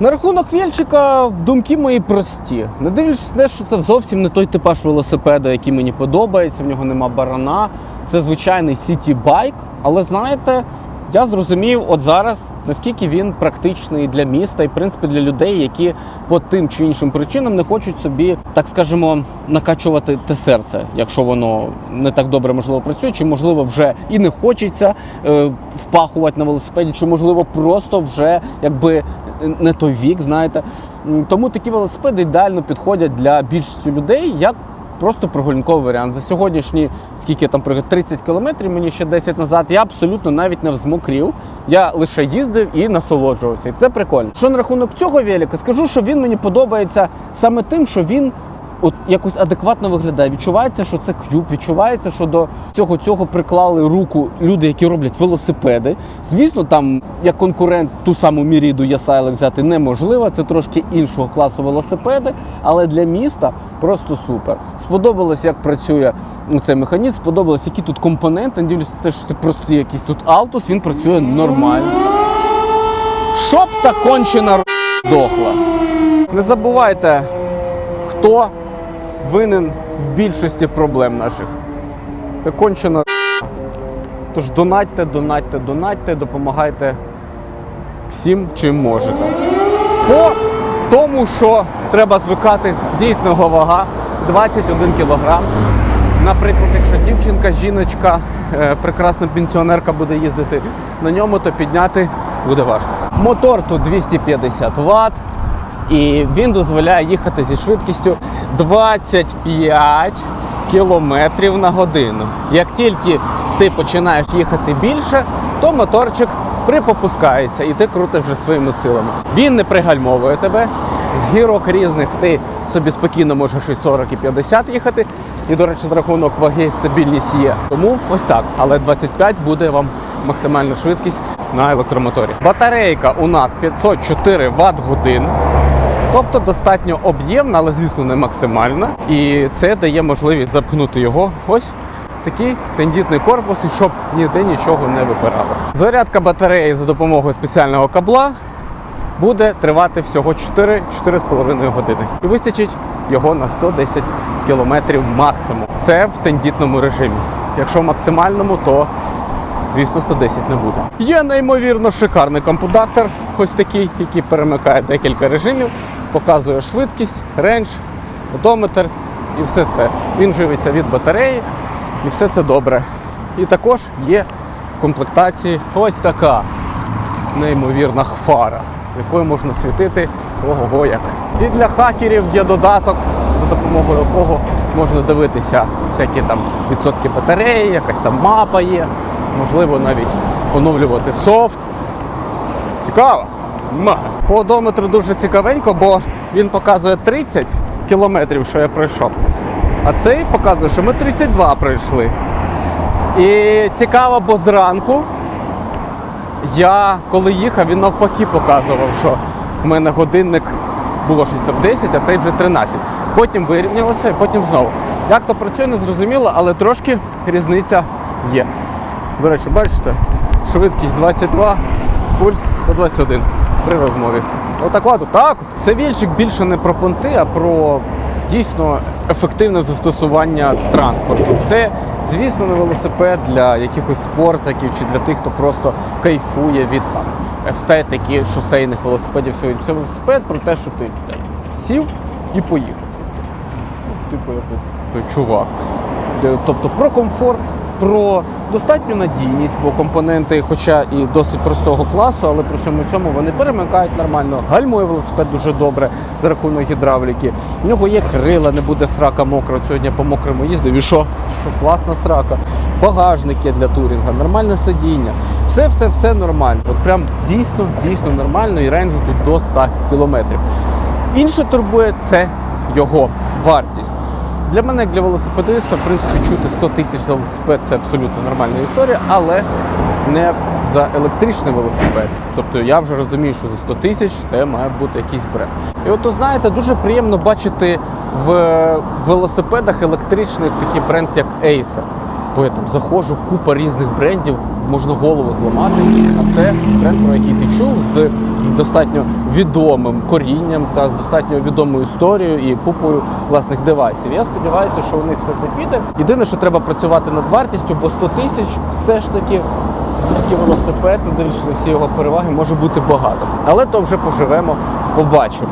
На рахунок Вільчика думки мої прості. Не дивлячись на те, що це зовсім не той типаж велосипеда, який мені подобається, в нього нема барана. Це звичайний сіті-байк. Але знаєте, я зрозумів от зараз, наскільки він практичний для міста і, в принципі, для людей, які по тим чи іншим причинам не хочуть собі, так скажемо, накачувати те серце, якщо воно не так добре можливо працює, чи можливо вже і не хочеться е, впахувати на велосипеді, чи можливо просто вже якби не той вік, знаєте. Тому такі велосипеди ідеально підходять для більшості людей як просто прогулянковий варіант. За сьогоднішні, скільки там приклад, 30 кілометрів, мені ще 10 назад, я абсолютно навіть не взмокрів. Я лише їздив і насолоджувався. І це прикольно. Що на рахунок цього велика, скажу, що він мені подобається саме тим, що він от якось адекватно виглядає. Відчувається, що це кюб, відчувається, що до цього цього приклали руку люди, які роблять велосипеди. Звісно, там як конкурент ту саму Міріду Ясайлик взяти неможливо. Це трошки іншого класу велосипеди, але для міста просто супер. Сподобалось, як працює ну, цей механізм, сподобалось, які тут компоненти. Не дивлюся, те, що це прості якісь тут Altus, він працює нормально. Щоб та кончена дохла. Не забувайте, хто винен в більшості проблем наших. Це кончена. Тож донатьте, донатьте, донатьте, допомагайте всім, чим можете. По тому, що треба звикати дійсного вага 21 кг. Наприклад, якщо дівчинка, жіночка, е, прекрасна пенсіонерка буде їздити на ньому, то підняти буде важко. Мотор тут 250 Вт, і він дозволяє їхати зі швидкістю 25 км на годину. Як тільки ти починаєш їхати більше, то моторчик припопускається і ти крутиш вже своїми силами. Він не пригальмовує тебе. З гірок різних ти собі спокійно можеш і 40, і 50 їхати. І, до речі, з рахунок ваги стабільність є. Тому ось так. Але 25 буде вам максимальна швидкість на електромоторі. Батарейка у нас 504 Вт годин. Тобто достатньо об'ємна, але звісно не максимальна. І це дає можливість запхнути його ось в такий тендітний корпус, і щоб ніде нічого не випирало. Зарядка батареї за допомогою спеціального кабла буде тривати всього 4-4,5 години. І вистачить його на 110 км максимум. Це в тендітному режимі. Якщо в максимальному, то звісно 110 не буде. Є неймовірно шикарний компудактор, ось такий, який перемикає декілька режимів, показує швидкість, рендж, одометр і все це. Він живиться від батареї, і все це добре. І також є в комплектації ось така неймовірна фара, якою можна світити ого як. І для хакерів є додаток, за допомогою якого можна дивитися всякі там відсотки батареї, якась там мапа є, можливо навіть оновлювати софт. Цікаво. Ма. По одометру дуже цікавенько, бо він показує 30 кілометрів, що я пройшов. А цей показує, що ми 32 пройшли. І цікаво, бо зранку я коли їхав, він навпаки показував, що в мене годинник було щось там 10, а цей вже 13. Потім вирівнялося і потім знову. Як то працює, не зрозуміло, але трошки різниця є. До речі, бачите, швидкість 22, пульс 121 при розмові. Отак от, так. Це вільчик більше не про понти, а про дійсно ефективне застосування транспорту. Це, звісно, не велосипед для якихось спортиків чи для тих, хто просто кайфує від там, естетики, шосейних велосипедів. Сьогодні це велосипед про те, що ти сів і поїхав. Ну, Типу, як чувак. Тобто про комфорт, про достатню надійність, бо компоненти, хоча і досить простого класу, але при всьому цьому вони перемикають нормально. Гальмує велосипед дуже добре за рахунок гідравліки. В нього є крила, не буде срака мокра. Сьогодні по мокрому їздив. І що? Що класна срака. Багажник є для турінга, нормальне сидіння. Все, все, все нормально. От прям дійсно, дійсно нормально і рейнджу тут до 100 кілометрів. Інше турбує це його вартість. Для мене, як для велосипедиста, в принципі, чути 100 тисяч за велосипед це абсолютно нормальна історія, але не за електричний велосипед. Тобто я вже розумію, що за 100 тисяч це має бути якийсь бренд. І от, знаєте, дуже приємно бачити в велосипедах електричних такий бренд, як Acer. Бо я там заходжу, купа різних брендів, можна голову зламати. А це бренд, про який ти чув з достатньо відомим корінням та з достатньо відомою історією і купою власних девайсів. Я сподіваюся, що у них все це піде. Єдине, що треба працювати над вартістю, бо 100 тисяч все ж таки такий велосипед, дивлячись на всі його переваги, може бути багато. Але то вже поживемо, побачимо.